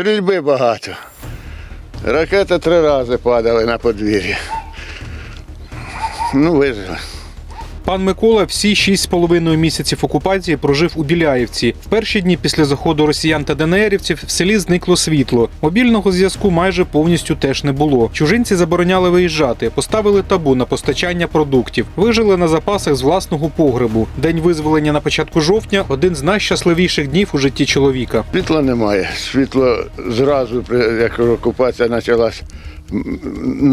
Стрільби багато. Ракети три рази падали на подвір'я. Ну, вижили. Пан Микола всі шість з половиною місяців окупації прожив у Біляївці. В перші дні після заходу росіян та ДНРівців в селі зникло світло. Мобільного зв'язку майже повністю теж не було. Чужинці забороняли виїжджати, поставили табу на постачання продуктів, вижили на запасах з власного погребу. День визволення на початку жовтня один з найщасливіших днів у житті чоловіка. Світла немає. Світло зразу, як окупація почалась,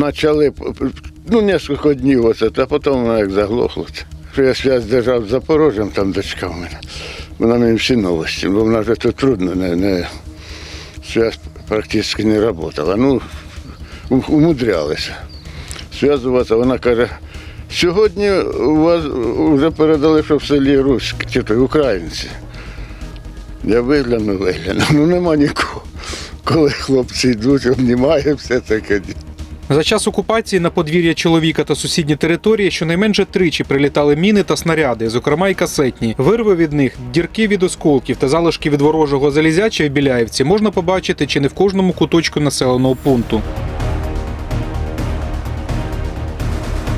почали ну, кілька днів оце, а потім воно як заглохло. Що я зв'язь держав з Запорожжям, там дочка в мене. Вона мені всі новості, бо вона вже тут трудно, не, не, зв'язь практично не працювала. Ну, умудрялися зв'язуватися. Вона каже, сьогодні вас вже передали, що в селі руські, чи то українці. Я вигляну, вигляну. Ну нема нікого. Коли хлопці йдуть, обнімає все таке. За час окупації на подвір'я чоловіка та сусідні території щонайменше тричі прилітали міни та снаряди, зокрема й касетні. Вирви від них, дірки від осколків та залишки від ворожого залізяча в Біляївці можна побачити чи не в кожному куточку населеного пункту.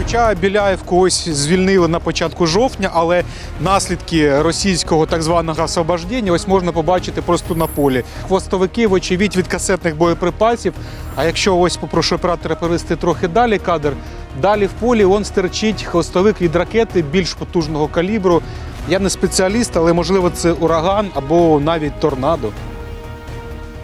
Хоча Біляївку ось звільнили на початку жовтня, але наслідки російського так званого освобождення ось можна побачити просто на полі. Хвостовики, вочевидь, від касетних боєприпасів. А якщо ось попрошу оператора перевести трохи далі кадр, далі в полі он стерчить хвостовик від ракети більш потужного калібру. Я не спеціаліст, але можливо це ураган або навіть торнадо.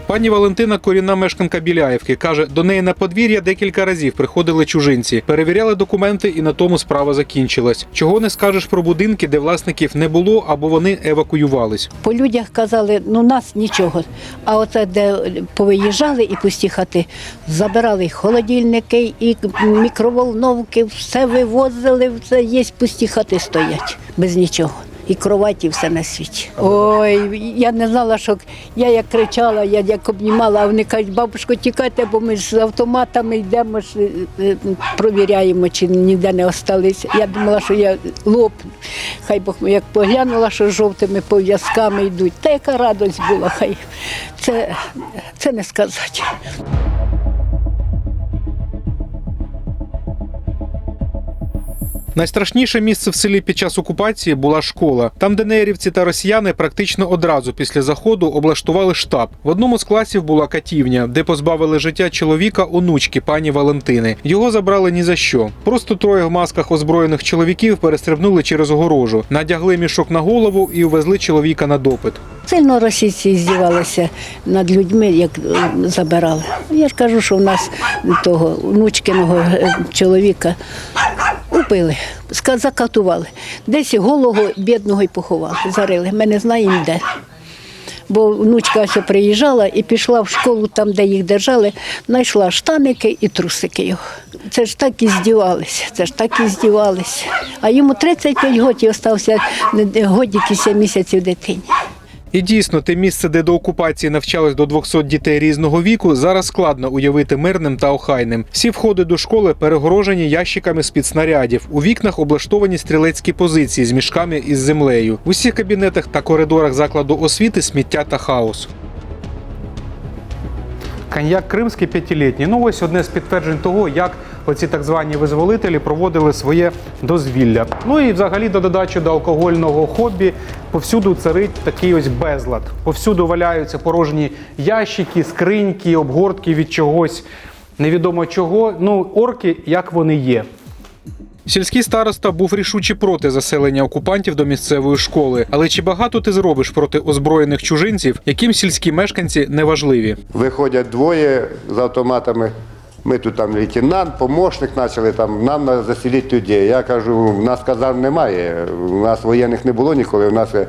Пані Валентина корінна мешканка Біляївки каже, до неї на подвір'я декілька разів приходили чужинці, перевіряли документи, і на тому справа закінчилась. Чого не скажеш про будинки, де власників не було або вони евакуювались. По людях казали, ну нас нічого. А оце, де повиїжджали і пусті хати, забирали холодильники, і мікроволновки, все вивозили, все є пусті хати стоять без нічого. І кроваті все на світі. Ой, я не знала, що я як кричала, я як обнімала, а вони кажуть, бабушко, тікайте, бо ми з автоматами йдемо, е, е, провіряємо, чи ніде не осталися. Я думала, що я лопну. Хай Бог як поглянула, що жовтими пов'язками йдуть. Та яка радость була, хай це, це не сказати. Найстрашніше місце в селі під час окупації була школа. Там ДНРівці та росіяни практично одразу після заходу облаштували штаб. В одному з класів була катівня, де позбавили життя чоловіка онучки пані Валентини. Його забрали ні за що. Просто троє в масках озброєних чоловіків перестрибнули через огорожу, надягли мішок на голову і увезли чоловіка на допит. Сильно російці здівалися над людьми, як е, забирали. Я ж кажу, що в нас того внучкиного е, чоловіка убили, закатували. Десь голого бідного й поховали, зарили. Ми не знаємо де. Бо внучка ось приїжджала і пішла в школу, там, де їх держали, знайшла штаники і трусики його. Це ж так і здівалися, це ж так і здівалися. А йому 35 років остався годики 7 місяців дитині. І дійсно, те місце, де до окупації навчались до 200 дітей різного віку, зараз складно уявити мирним та охайним. Всі входи до школи перегорожені ящиками з-під снарядів. У вікнах облаштовані стрілецькі позиції з мішками із землею. В усіх кабінетах та коридорах закладу освіти сміття та хаос. Коньяк кримський п'ятилітній. Ну ось одне з підтверджень того, як оці так звані визволителі проводили своє дозвілля. Ну і взагалі до додачі до алкогольного хобі повсюду царить такий ось безлад. Повсюду валяються порожні ящики, скриньки, обгортки від чогось невідомо чого. Ну, орки, як вони є. Сільський староста був рішуче проти заселення окупантів до місцевої школи. Але чи багато ти зробиш проти озброєних чужинців, яким сільські мешканці не важливі? Виходять двоє з автоматами. Ми тут там лейтенант, помощник почали, там, нам треба заселити людей. Я кажу, у нас казарм немає, у нас воєнних не було ніколи, у нас е,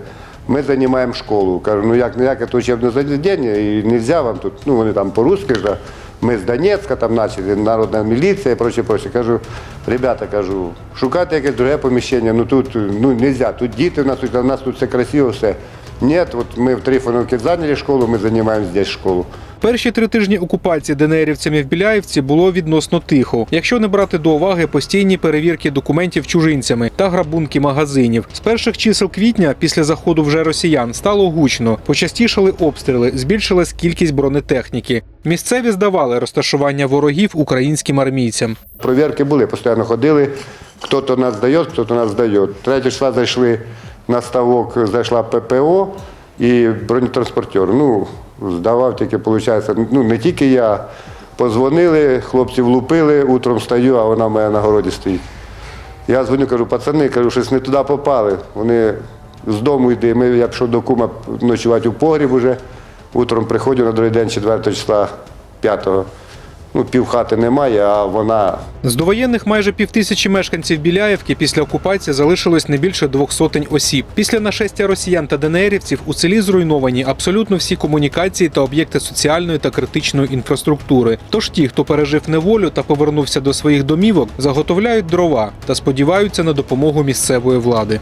ми займаємо школу. Кажу, ну як ніяке то учебне заведення, і не можна вам тут, ну вони там по-русски ж, ми з Донецька там почали, народна міліція і прочее, прочее. Кажу, ребята, кажу, шукайте якесь друге поміщення, ну тут ну, не можна, тут діти, у нас, у нас тут все красиво, все. Нет, вот мы в Трифоновке заняли школу, мы занимаем здесь школу. Перші три тижні окупації ДНРівцями в Біляївці було відносно тихо, якщо не брати до уваги постійні перевірки документів чужинцями та грабунки магазинів. З перших чисел квітня, після заходу вже росіян, стало гучно, почастішали обстріли, збільшилась кількість бронетехніки. Місцеві здавали розташування ворогів українським армійцям. Провірки були, постійно ходили. Хто-то нас здає, хто-то нас здає. Третє числа зайшли на ставок, зайшла ППО і бронетранспортер. Ну, здавав тільки, виходить, ну не тільки я. Позвонили, хлопці влупили, утром стаю, а вона в мене на городі стоїть. Я дзвоню, кажу, пацани, кажу, щось не туди попали. Вони з дому йди. Ми, я пішов до кума ночувати у погріб уже. Утром приходжу на другий день, 4 числа, 5-го. Ну, півхати немає, а вона З довоєнних майже півтисячі мешканців Біляєвки після окупації залишилось не більше двох сотень осіб. Після нашестя росіян та ДНРівців у селі зруйновані абсолютно всі комунікації та об'єкти соціальної та критичної інфраструктури. Тож ті, хто пережив неволю та повернувся до своїх домівок, заготовляють дрова та сподіваються на допомогу місцевої влади.